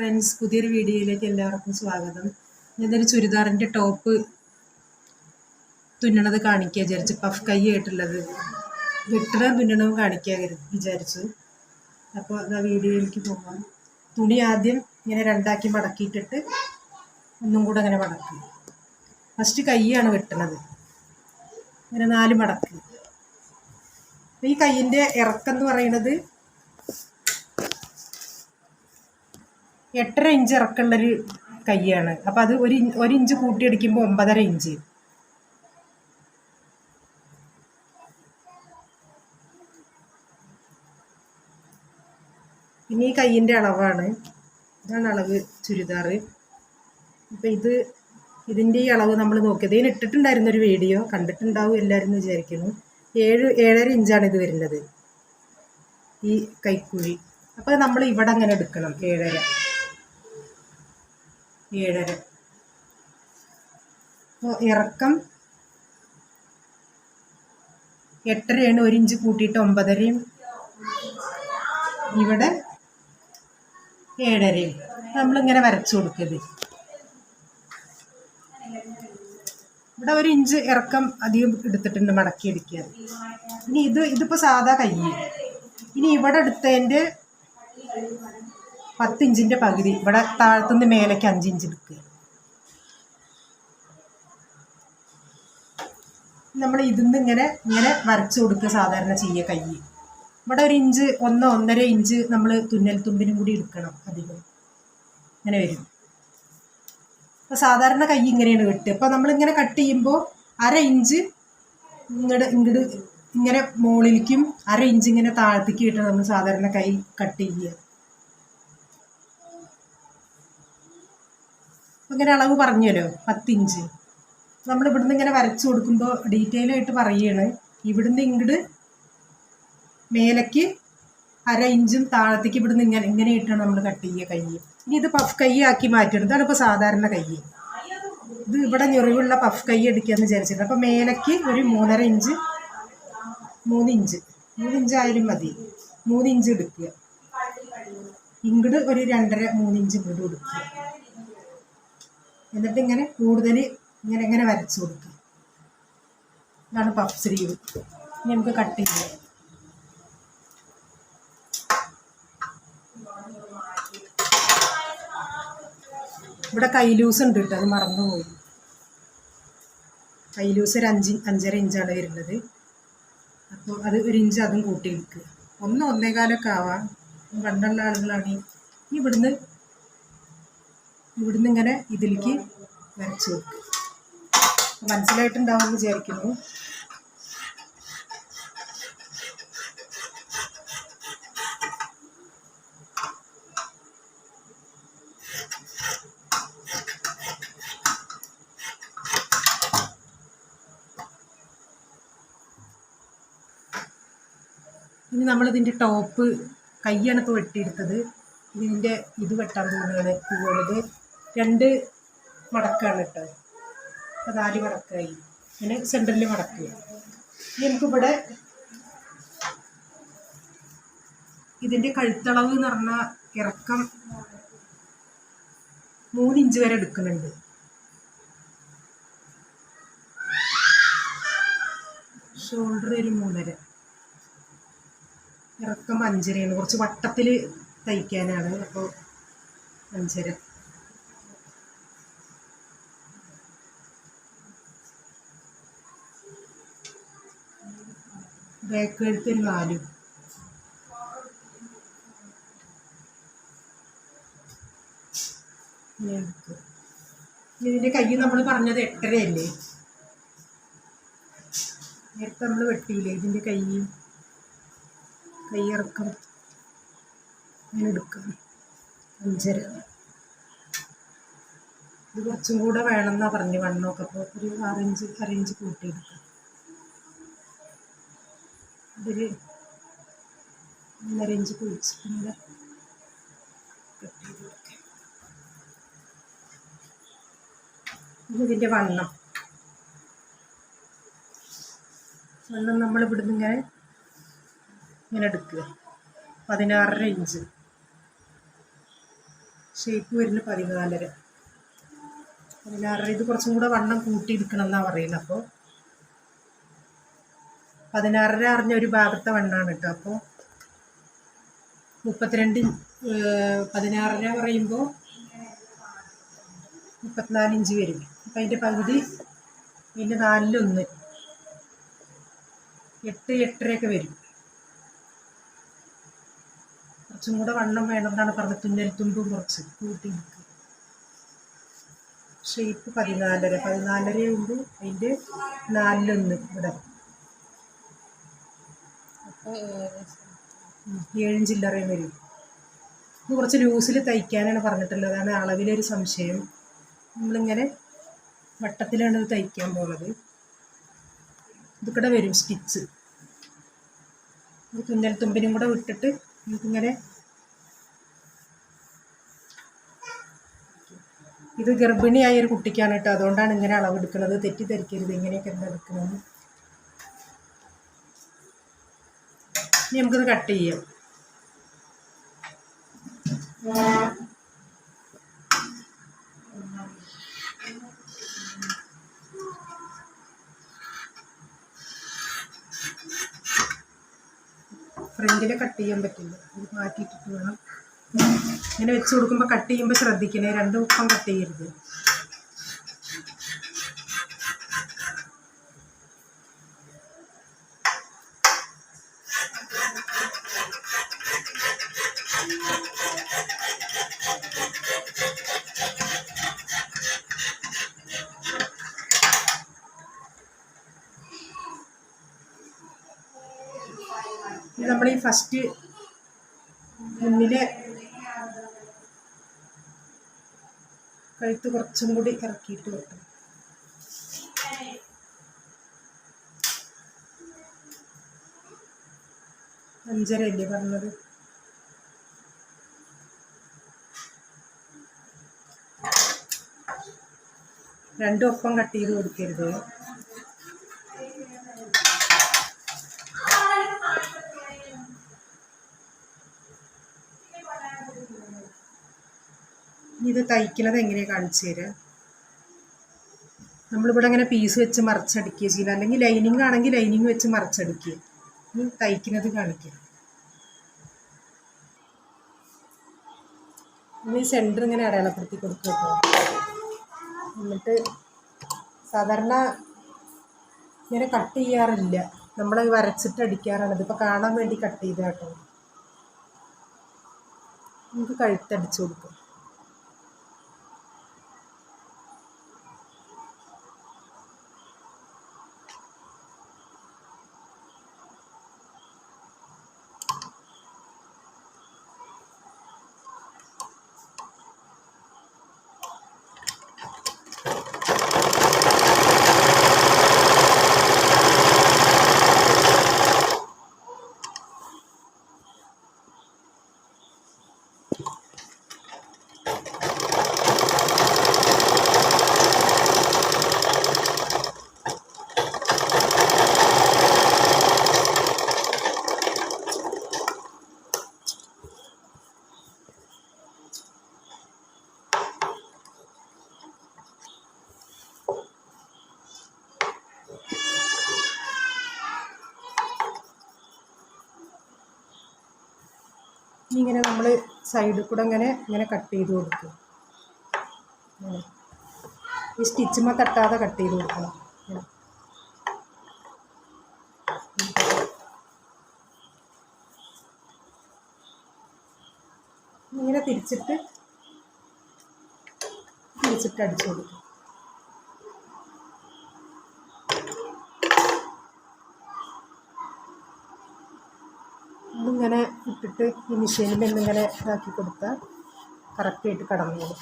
Friends പുതിയൊരു വീഡിയോയിലേക്ക് എല്ലാവർക്കും സ്വാഗതം. ഞാനൊരു ചുരിദാറിന്റെ ടോപ്പ് തുന്നണത് കാണിക്കുക വിചാരിച്ചു പഫ് കൈ ആയിട്ടുള്ളത്. വെട്ടണ തുന്നണവും കാണിക്കുക വിചാരിച്ചു. അപ്പോൾ ആ വീഡിയോയിലേക്ക് പോകാം തുണി ആദ്യം ഇങ്ങനെ രണ്ടാക്കി മടക്കിയിട്ടിട്ട് ഒന്നും കൂടെ അങ്ങനെ മടക്കി. ഫസ്റ്റ് കൈയാണ് വെട്ടണത്. ഇങ്ങനെ നാല് മടക്ക്. ഈ കൈയിന്റെ ഇറക്കം എന്ന് പറയുന്നത് എട്ടര ഇഞ്ച് ഇറക്കമുള്ളൊരു കൈയാണ് അപ്പം അത് ഒരു ഒരു ഇഞ്ച് കൂട്ടിയടിക്കുമ്പോൾ ഒമ്പതര ഇഞ്ച്. ഇനി ഈ കൈയിന്റെ അളവാണ്. ഇതാണ് അളവ് ചുരിദാർ. അപ്പം ഇത് ഇതിന്റെ ഈ അളവ് നമ്മൾ നോക്കിയത്. ഇതിന് ഇട്ടിട്ടുണ്ടായിരുന്ന ഒരു വീഡിയോ കണ്ടിട്ടുണ്ടാവും എല്ലാവരും വിചാരിക്കുന്നു. ഏഴ് ഏഴര ഇഞ്ചാണ് ഇത് വരുന്നത്. ഈ കൈക്കുഴി. അപ്പോൾ നമ്മൾ ഇവിടെ അങ്ങനെ എടുക്കണം ഏഴര. ഏഴര. അപ്പോൾ ഇറക്കം എട്ടരയാണ് ഒരു ഇഞ്ച് കൂട്ടിയിട്ട് ഒമ്പതരയും. ഇവിടെ ഏഴരയും. നമ്മളിങ്ങനെ വരച്ചു കൊടുക്കരുത്. ഇവിടെ ഒരു ഇഞ്ച് ഇറക്കം അധികം എടുത്തിട്ടുണ്ട് മടക്കി അടിക്കാൻ. ഇനി ഇത് ഇതിപ്പോൾ സാധാ കൈ ഇനി ഇവിടെ എടുത്തതിന്റെ പത്ത് ഇഞ്ചിന്റെ പകുതി. ഇവിടെ താഴത്തുനിന്ന് മേലേക്ക് അഞ്ച് ഇഞ്ച് എടുക്കുക. നമ്മൾ ഇതിന്ന് ഇങ്ങനെ ഇങ്ങനെ വരച്ചു കൊടുക്കുക സാധാരണ ചെയ്യുക കൈ. ഇവിടെ ഒരു ഇഞ്ച് ഒന്നോ ഒന്നര ഇഞ്ച് നമ്മൾ തുന്നൽ തുമ്പിനും കൂടി എടുക്കണം അധികം. ഇങ്ങനെ വരും. അപ്പോൾ സാധാരണ കൈ ഇങ്ങനെയാണ് വെട്ടുക അപ്പോൾ നമ്മളിങ്ങനെ കട്ട് ചെയ്യുമ്പോൾ അര ഇഞ്ച് ഇങ്ങോട്ട് ഇങ്ങോട്ട് ഇങ്ങനെ മുകളിലേക്കും അര ഇഞ്ച് ഇങ്ങനെ താഴത്തേക്ക് നമ്മൾ സാധാരണ കൈ കട്ട് ചെയ്യുക. ഇങ്ങനെ അളവ് പറഞ്ഞല്ലോ പത്തിഞ്ച്. നമ്മൾ ഇവിടുന്ന് ഇങ്ങനെ വരച്ചു കൊടുക്കുമ്പോൾ ഡീറ്റെയിൽ ആയിട്ട് പറയുകയാണ്. ഇവിടുന്ന് ഇങ്ങോട്ട് മേലേക്ക് അര ഇഞ്ചും താഴത്തേക്ക് ഇവിടുന്ന് ഇങ്ങനെ ഇങ്ങനെ ഇട്ടാണ് നമ്മൾ കട്ട് ചെയ്യുക കൈ. ഇനി ഇത് പഫ് കൈ ആക്കി മാറ്റണം ഇതാണ് ഇപ്പോൾ സാധാരണ കൈ. ഇത് ഇവിടെ ഞെറിവുള്ള പഫ് കൈ എടുക്കുകയെന്ന് വിചാരിച്ചിട്ടുണ്ട്. അപ്പോൾ മേലേക്ക് ഒരു മൂന്നര ഇഞ്ച് മൂന്ന് ഇഞ്ച് മൂന്ന് ഇഞ്ച് ആയാലും മതി. മൂന്ന് ഇഞ്ച് എടുക്കുക. ഇങ്ങോട്ട് ഒരു രണ്ടര മൂന്ന് ഇഞ്ച് ഇങ്ങോട്ട് കൊടുക്കുക. എന്നിട്ട് ഇങ്ങനെ കൂടുതൽ ഇങ്ങനെ ഇങ്ങനെ വരച്ചു കൊടുക്കുക. ഇതാണ് പഫ് സ്ലീവ് ഇനി നമുക്ക് കട്ട് ചെയ്യാം. ഇവിടെ കൈലൂസ് ഉണ്ട് കേട്ടോ അത് മറന്നുപോയി കൈ ലൂസ് ഒരു അഞ്ച് അഞ്ചര ഇഞ്ചാണ് വരുന്നത്. അപ്പോൾ അത് ഒരു ഇഞ്ച് അതും കൂട്ടി വെക്കുക ഒന്ന് ഒന്നേകാലൊക്കെ ആവാം. പണ്ടുള്ള ആളുകളാണ്. ഇനി ഇവിടുന്ന് ഇവിടുന്ന് ഇങ്ങനെ ഇതിലേക്ക് വരച്ച് വെക്കുക മനസ്സിലായിട്ടുണ്ടാവുമെന്ന് വിചാരിക്കുന്നു. ഇനി നമ്മളിതിന്റെ ടോപ്പ് ഇപ്പോൾ വെട്ടിയെടുത്തത്. ഇതിന്റെ ഇത് വെട്ടാൻ പോകുന്നതാണ്. പോകുന്നത് രണ്ട് മടക്കാണ് കേട്ടോ. അപ്പോൾ നാല് മടക്കായി അങ്ങനെ സെന്ററിൽ മടക്കുക ഇനി നമുക്കിവിടെ ഇതിന്റെ കഴുത്തളവ് എന്ന് പറഞ്ഞാൽ ഇറക്കം മൂന്ന് ഇഞ്ച് വരെ എടുക്കുന്നുണ്ട്. ഷോൾഡർ ഒരു മൂന്നര. ഇറക്കം അഞ്ചരയാണ്. കുറച്ച് വട്ടത്തിൽ തയ്ക്കാനാണ്. അപ്പോൾ അഞ്ചര. ബാക്ക് കഴുത്ത് ഒരു നാലും കൈ നമ്മൾ പറഞ്ഞത് എട്ടരയല്ലേ? നേരത്തെ നമ്മൾ വെട്ടിയില്ലേ ഇതിന്റെ കൈ കൈയിറക്കം അങ്ങനെ എടുക്കാം. അഞ്ചര. ഇത് കുറച്ചും കൂടെ വേണമെന്നാ പറഞ്ഞു വണ്ണമൊക്കെ. അപ്പോൾ ഒരു അറേഞ്ച് അറേഞ്ച് കൂട്ടിയെടുക്കാം ഇതൊരു ഒന്നര ഇഞ്ച് കുഴിച്ചിട്ടുണ്ട് കട്ട് ഇതിന്റെ വണ്ണം. വണ്ണം നമ്മൾ ഇവിടുന്ന് ഇങ്ങനെ ഇങ്ങനെ എടുക്കുക. പതിനാറര ഇഞ്ച് ഷേപ്പ് വരുന്നത് പതിനാലര. പതിനാറര ഇത് കുറച്ചും കൂടെ വണ്ണം കൂട്ടിയെടുക്കണം എന്നാണ് പറയുന്നത് അപ്പോൾ പതിനാറര അറിഞ്ഞ ഒരു ഭാഗത്തെ വണ്ണാണ് കേട്ടോ. അപ്പോൾ മുപ്പത്തിരണ്ട് പതിനാറര പറയുമ്പോൾ മുപ്പത്തിനാല് ഇഞ്ച് വരും. അപ്പം അതിന്റെ പകുതി പിന്നെ നാലിലൊന്ന് എട്ട് എട്ടരയൊക്കെ വരും. കുറച്ചും കൂടെ വണ്ണം വേണമെന്നാണ് പറഞ്ഞത്. തുന്നൽ തുമ്പും കുറച്ച് കൂട്ടി ഷേപ്പ് പതിനാലര. പതിനാലരയുണ്ട് അതിന്റെ നാലിലൊന്ന് ഇവിടെ. ഏഴും ചില്ലറയും വരും. ഇത് കുറച്ച് ലൂസിൽ തയ്ക്കാനാണ് പറഞ്ഞിട്ടുള്ളത്. അതാണ് അളവിലൊരു സംശയം. നമ്മളിങ്ങനെ വട്ടത്തിലാണ് ഇത് തയ്ക്കാൻ പോകുന്നത് ഇതിക്കടെ വരും സ്റ്റിച്ച്. തുന്നൽ തുമ്പിനും കൂടെ വിട്ടിട്ട് നമുക്കിങ്ങനെ ഇത് ഗർഭിണിയായ ഒരു കുട്ടിക്കാണ് കേട്ടോ. അതുകൊണ്ടാണ് ഇങ്ങനെ അളവെടുക്കുന്നത്. തെറ്റിദ്ധരിക്കരുത്. ഇങ്ങനെയൊക്കെ എന്താ എടുക്കുന്നത്? ഇനി നമുക്കിത് കട്ട് ചെയ്യാം. ഫ്രണ്ടിൽ കട്ട് ചെയ്യാൻ പറ്റില്ല. ഇത് മാറ്റിയിട്ടിട്ട് വേണം. ഇങ്ങനെ വെച്ച് കൊടുക്കുമ്പോൾ കട്ട് ചെയ്യുമ്പോൾ ശ്രദ്ധിക്കണേ. രണ്ട് ഉപ്പം കട്ട് ചെയ്യരുത്. ഫസ്റ്റ് മുന്നിലെ കഴുത്ത് കുറച്ചും കൂടി ഇറക്കിയിട്ട് വെക്കണം അഞ്ചര അല്ലേ പറഞ്ഞത്? രണ്ടും ഒപ്പം കട്ട് ചെയ്ത് കൊടുക്കരുത്. ഇത് തയ്ക്കുന്നത് എങ്ങനെയാണ് കാണിച്ചു തരിക നമ്മളിവിടെ അങ്ങനെ പീസ് വെച്ച് മറച്ചടിക്കുക ചെയ്യുന്നത് അല്ലെങ്കിൽ ലൈനിങ് ആണെങ്കിൽ ലൈനിങ് വെച്ച് മറച്ചടിക്കുക. തയ്ക്കുന്നത് കാണിക്കുക ഈ സെന്റർ ഇങ്ങനെ അടയാളപ്പെടുത്തി കേട്ടോ. എന്നിട്ട് സാധാരണ ഇങ്ങനെ കട്ട് ചെയ്യാറില്ല. നമ്മൾ വരച്ചിട്ട് അടിക്കാറാണ്. ഇതിപ്പോൾ കാണാൻ വേണ്ടി കട്ട് ചെയ്ത കേട്ടോ നമുക്ക് കഴുത്തടിച്ചു കൊടുക്കും. ഇങ്ങനെ നമ്മൾ സൈഡിൽ കൂടെ ഇങ്ങനെ ഇങ്ങനെ കട്ട് ചെയ്ത് കൊടുക്കും ഈ സ്റ്റിച്ചുമ്മ തട്ടാതെ കട്ട് ചെയ്ത് കൊടുക്കണം. ഇങ്ങനെ തിരിച്ചിട്ട് തിരിച്ചിട്ട് അടിച്ചു കൊടുക്കും ഇട്ടിട്ട് ഈ മെഷീനിൽ എന്നിങ്ങനെ ഇതാക്കി കൊടുത്താൽ കറക്റ്റായിട്ട് കടന്നോളും.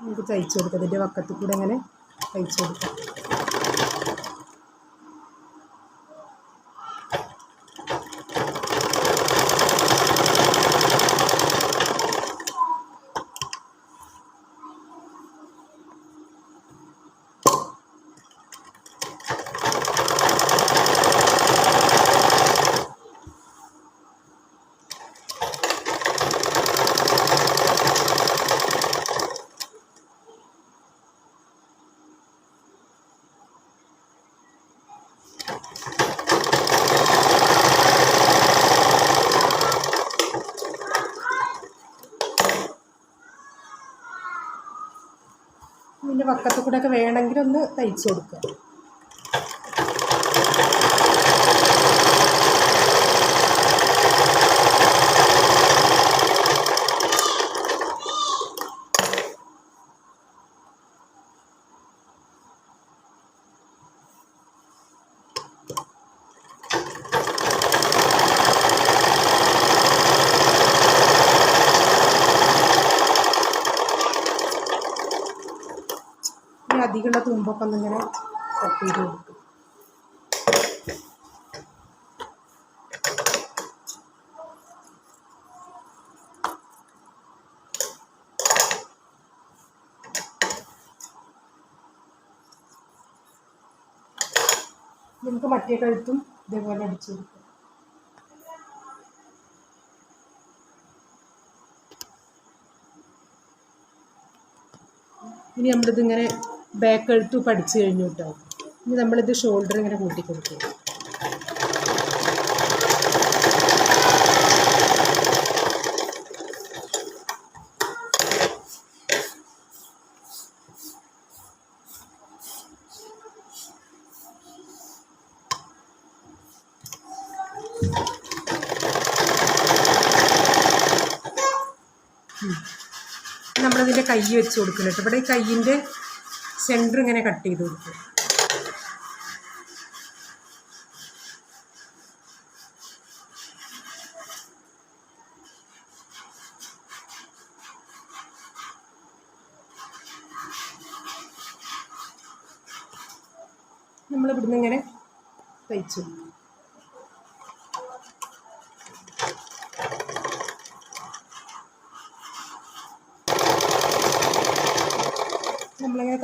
നമുക്ക് തയ്ച്ചു കൊടുക്കാം. ഇതിന്റെ വക്കത്തിൽ കൂടെ ഇങ്ങനെ തയ്ച്ചു കൊടുക്കാം. വക്കത്ത് കൂടെ ഒക്കെ വേണമെങ്കിൽ ഒന്ന് തയ്ച്ചു കൊടുക്കുക. അധികമുള്ള തുമ്പൊക്കെ ഒന്നിങ്ങനെ കട്ട് ചെയ്ത് കൊടുക്കും. നമുക്ക് മറ്റേ കഴുത്തും ഇതേപോലെ അടിച്ചു കൊടുക്കാം. ഇനി നമ്മളിത് ഇങ്ങനെ ബാക്ക് കഴുത്ത് പഠിച്ചു കഴിഞ്ഞു കേട്ടോ ഇനി നമ്മളിത് ഷോൾഡർ ഇങ്ങനെ കൂട്ടി കൊടുക്കും. നമ്മളിതിന്റെ കൈ വെച്ച് കൊടുക്കണം കേട്ടോ ഇവിടെ ഈ കയ്യിന്റെ സെന്റർ ഇങ്ങനെ കട്ട് ചെയ്ത് കൊടുക്കും. നമ്മൾ ഇവിടുന്ന് ഇങ്ങനെ തയ്ച്ചു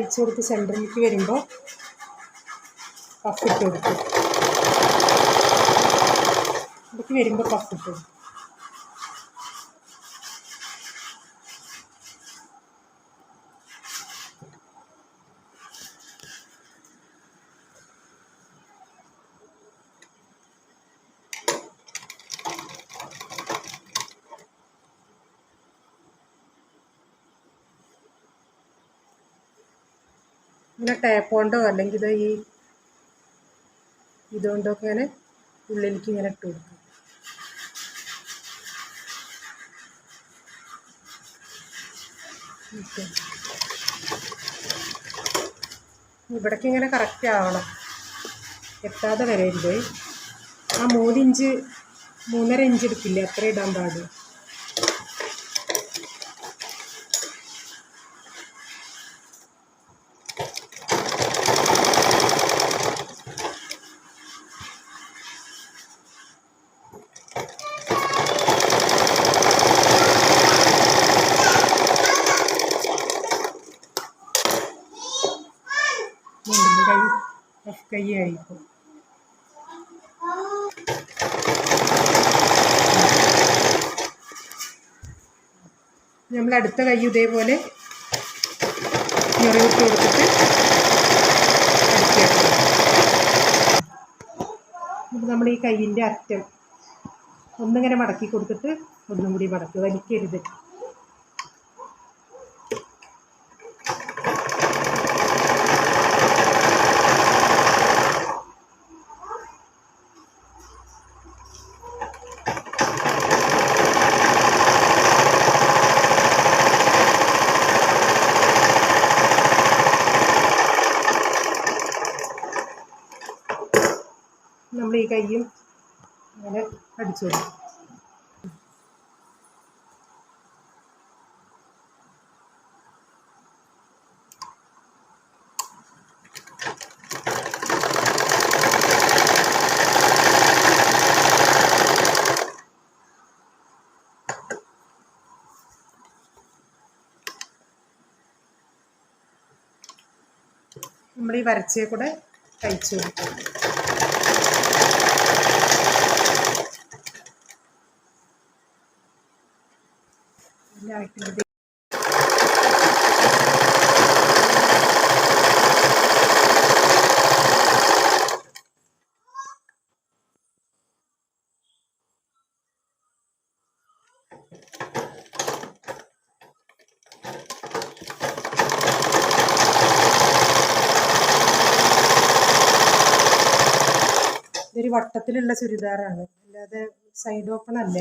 തയ്ച്ചു കൊടുത്ത് സെന്ററിലേക്ക് വരുമ്പോൾ പഫിട്ട് കൊടുക്കും. ഇടയ്ക്ക് വരുമ്പോൾ പഫിട്ട് കൊടുക്കും. ഇങ്ങനെ ടാപ്പ് കൊണ്ടോ അല്ലെങ്കിൽ ഈ ഇതുകൊണ്ടോ ഒക്കെ ഇങ്ങനെ ഉള്ളിലേക്ക് ഇങ്ങനെ ഇട്ട് കൊടുക്കും ഇവിടേക്ക് ഇങ്ങനെ കറക്റ്റ് ആവണം. എത്താതെ വരരുത്. ആ മൂന്നിഞ്ച് മൂന്നര ഇഞ്ച് എടുക്കില്ലേ? അത്ര ഇടാൻ പാടും കൈ നമ്മൾ അടുത്ത കൈ ഇതേപോലെ ഞൊറിവിട്ട് കൊടുത്തിട്ട് എന്നിട്ട് നമ്മൾ ഈ കൈയിന്റെ അറ്റം ഒന്നിങ്ങനെ മടക്കി കൊടുത്തിട്ട് ഒന്നും കൂടി മടക്കി വലിക്കരുത് നമ്മൾ ഈ കൈയും അടിച്ചു നമ്മൾ ഈ വരച്ചേ കൂടെ തയ്ച്ചു കൊടുക്കും. കണക്കിന്റെ വട്ടത്തിലുള്ള ചുരിദാറാണ്. അല്ലാതെ സൈഡ് ഓപ്പൺ അല്ല.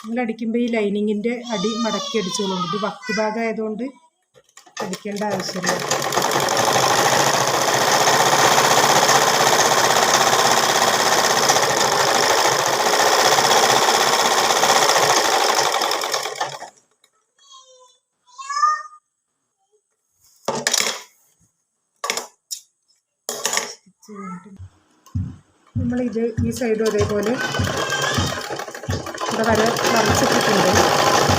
നമ്മൾ അടിക്കുമ്പോൾ ഈ ലൈനിങ്ങിന്റെ അടി മടക്കി അടിച്ചോളും. ഇത് വക്ക് ഭാഗം ആയതുകൊണ്ട് അടിക്കേണ്ട ആവശ്യമില്ല. നമ്മളിത് ഈ സൈഡും അതേപോലെ ഇവിടെ വരെ വരച്ചിട്ടിട്ടുണ്ട് നമ്മളെ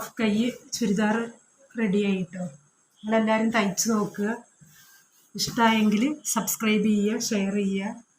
പഫ് കൈ ചുരിദാർ റെഡി ആയിട്ടോ. നിങ്ങളെല്ലാവരും തയ്ച്ച് നോക്കുക. ഇഷ്ടമായെങ്കിൽ സബ്സ്ക്രൈബ് ചെയ്യുക ഷെയർ ചെയ്യുക.